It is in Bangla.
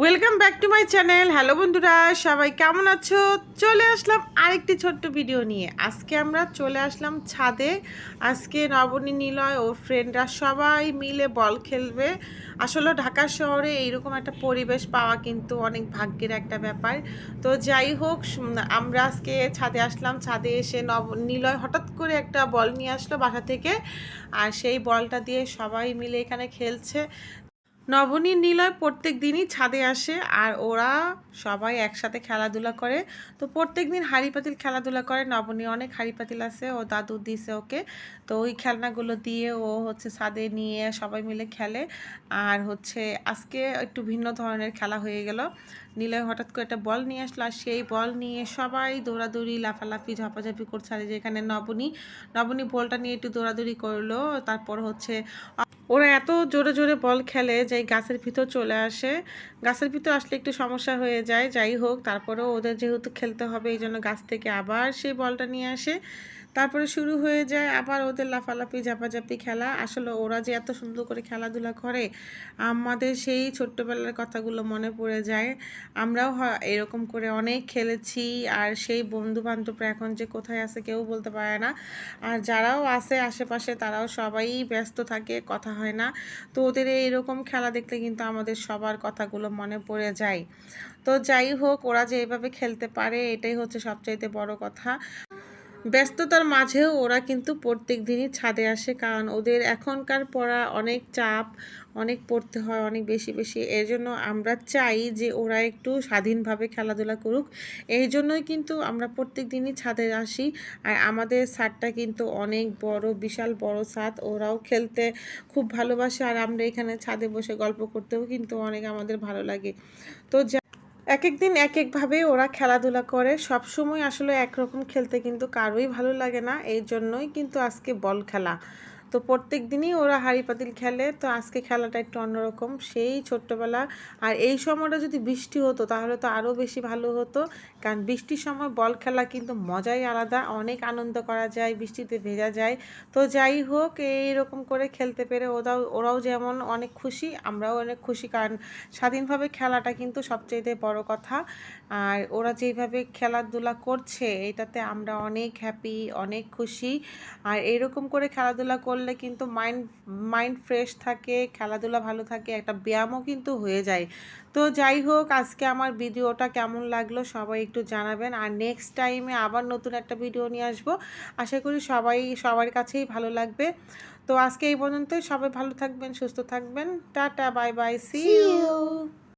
Welcome back to my channel hello বন্ধুরা, সবাই কেমন আছো? চলে আসলাম আরেকটি ছোট্ট ভিডিও নিয়ে। আজকে আমরা চলে আসলাম ছাদে। আজকে নবনী, নিলয় ও ফ্রেন্ডরা সবাই মিলে বল খেলবে। আসলে ঢাকা শহরে এইরকম একটা পরিবেশ পাওয়া কিন্তু অনেক ভাগ্যের একটা ব্যাপার। তো যাই হোক আমরা আজকে ছাদে আসলাম। ছাদে এসে নব, নিলয় হঠাৎ করে একটা বল নিয়ে আসলো বাসা থেকে। আর সেই বলটা দিয়ে সবাই মিলে এখানে খেলছে। নবনী নিলয় প্রত্যেক দিনই ছাদে আসে আর ওরা সবাই একসাথে খেলাধুলা করে। তো প্রত্যেক দিন হাড়ি পাতিল খেলাধুলা করে। নবনী অনেক হাড়ি পাতিল আছে, ও দাদু দিছে ওকে। তো ওই খেলনাগুলো দিয়ে ও হচ্ছে ছাদে নিয়ে সবাই মিলে খেলে। আর হচ্ছে আজকে একটু ভিন্ন ধরনের খেলা হয়ে গেল। নিলয় হঠাৎ করে একটা বল নিয়ে আসলো আর সেই বল নিয়ে সবাই দৌড়াদৌড়ি, লাফালাফি, ঝাপাঝাপি করছে। আর এই যে এখানে নবনী নবনী বলটা নিয়ে একটু দৌড়াদৌড়ি করল। তারপর হচ্ছে ওরা এত জোরে জোরে বল খেলে যে গাছের ভিতর চলে আসে। গাছের ভিতর আসলে একটু সমস্যা হয়ে যায়। যাই হোক, তারপরেও ওদের যেহেতু খেলতে হবে এই জন্য গাছ থেকে আবার সেই বলটা নিয়ে আসে। তারপরে শুরু হয়ে যায় আবার ওদের লাফালাফি, ঝাপাঝাপি খেলা। আসলে ওরা যে এত সুন্দর করে খেলাধুলা করে, আমাদের সেই ছোট্টবেলার কথাগুলো মনে পড়ে যায়। আমরাও এরকম করে অনেক খেলেছি আর সেই বন্ধু বান্ধবরা এখন যে কোথায় আছে কেউ বলতে পারে না। আর যারাও আছে আশেপাশে তারাও সবাই ব্যস্ত থাকে, কথা হয় না। তো ওদের এইরকম খেলা দেখলে কিন্তু আমাদের সবার কথাগুলো মনে পড়ে যায়। তো যাই হোক, ওরা যে এভাবে খেলতে পারে, এটাই হচ্ছে সবচাইতে বড় কথা। ব্যস্ততার মাঝেও ওরা কিন্তু প্রত্যেক দিনই ছাদে আসে কারণ ওদের এখনকার পড়া অনেক চাপ, অনেক পড়তে হয়, অনেক বেশি বেশি। এর জন্য আমরা চাই যে ওরা একটু স্বাধীনভাবে খেলাধুলা করুক। এই জন্যই কিন্তু আমরা প্রত্যেক দিনই ছাদে আসি আর আমাদের ছাদটা কিন্তু অনেক বড়, বিশাল বড় ছাদ ওরাও খেলতে খুব ভালোবাসে আর আমরা এখানে ছাদে বসে গল্প করতেও কিন্তু অনেক আমাদের ভালো লাগে। তো এক এক দিন এক একভাবে ওরা খেলাধুলা করে। সব সময় আসলে একরকম খেলতে কিন্তু কারোই ভালো লাগে না। এই জন্যই কিন্তু আজকে বল খেলা। তো প্রত্যেক দিনই ওরা হাড়ি পাতিল খেলে, তো আজকে খেলাটা একটু অন্যরকম। সেই ছোট্টবেলা, আর এই সময়টা যদি বৃষ্টি হতো, তাহলে তো আরও বেশি ভালো হতো। কারণ বৃষ্টির সময় বল খেলা কিন্তু মজাই আলাদা, অনেক আনন্দ করা যায়, বৃষ্টিতে ভেজা যায়। তো যাই হোক, এইরকম করে খেলতে পেরে ওরাও ওরাও যেমন অনেক খুশি, আমরাও অনেক খুশি। কারণ স্বাধীনভাবে খেলাটা কিন্তু সবচেয়ে বড় কথা। আর ওরা যেইভাবে খেলাধুলা করছে, এটাতে আমরা অনেক হ্যাপি অনেক খুশি। আর এরকম করে খেলাধুলা করলে কিন্তু মাইন্ড মাইন্ড ফ্রেশ থাকে খেলাধুলা ভালো থাকে একটা ব্যায়ামও কিন্তু হয়ে যায়। তো যাই হোক আজকে আমার ভিডিওটা কেমন লাগল সবাই একটু জানাবেন। আর নেক্সট টাইমে আবার নতুন একটা ভিডিও নিয়ে আসব। আশা করি সবাই সবার কাছেই ভালো লাগবে। তো আজকে এই পর্যন্তই। সবাই ভালো থাকবেন সুস্থ থাকবেন। Tata bye bye see you